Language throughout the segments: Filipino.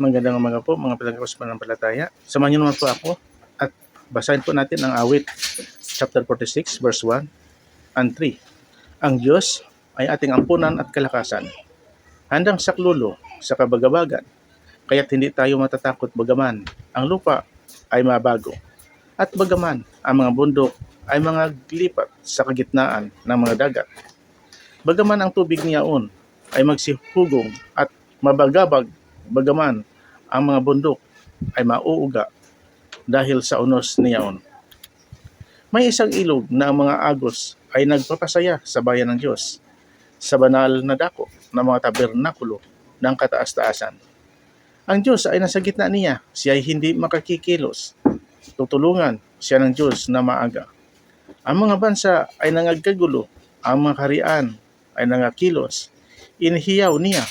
Magandang umaga po mga palagay sa palataya. Samahan niyo naman po ako at basahin po natin ang awit chapter 46 verse 1 and 3. Ang Diyos ay ating ampunan at kalakasan. Handang saklulo sa kabagabagan. Kaya't hindi tayo matatakot bagaman ang lupa ay mabago. At bagaman ang mga bundok ay mga glipat sa kagitnaan ng mga dagat. Bagaman ang tubig niyaon ay magsihugong at mabagabag bagaman ang mga bundok ay mauuga dahil sa unos niyaon. May isang ilog na ang mga agos ay nagpapasaya sa bayan ng Diyos sa banal na dako ng mga tabernakulo ng kataas-taasan. Ang Diyos ay nasa gitna niya, siya ay hindi makakikilos. Tutulungan siya ng Diyos na maaga. Ang mga bansa ay nangagkagulo, ang mga kaharian ay nangakilos. Inihiyaw niya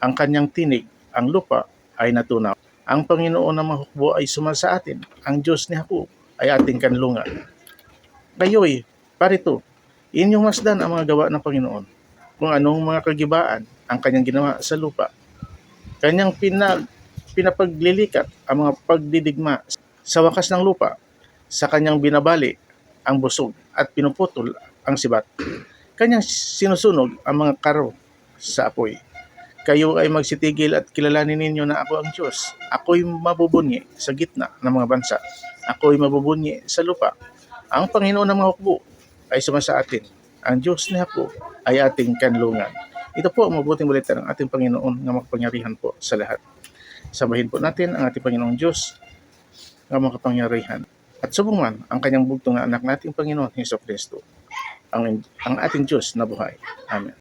ang kanyang tinig, ang lupa ay natunaw. Ang Panginoon ng mga hukbo ay suma sa atin. Ang Diyos ni Hakub ay ating kanlungan. Kayo'y, parito, inyong masdan ang mga gawa ng Panginoon. Kung anong mga kagibaan ang kanyang ginawa sa lupa. Kanyang pinag, pinapaglilikat ang mga pagdidigma sa wakas ng lupa. Sa kanyang binabali ang busog at pinuputol ang sibat. Kanyang sinusunog ang mga karo sa apoy. Kayo ay magsitigil at kilalanin ninyo na ako ang Diyos. Ako'y mabubunyi sa gitna ng mga bansa. Ako'y mabubunyi sa lupa. Ang Panginoon ng mga hukbo ay sumasa atin. Ang Diyos ni Hako ay ating kanlungan. Ito po ang mabuting balita ng ating Panginoon na makapangyarihan po sa lahat. Sabahin po natin ang ating Panginoong Diyos na makapangyarihan. At subungan ang kanyang bugtong na anak nating Panginoon, Heso Kristo, ang, ang ating Diyos na buhay. Amen.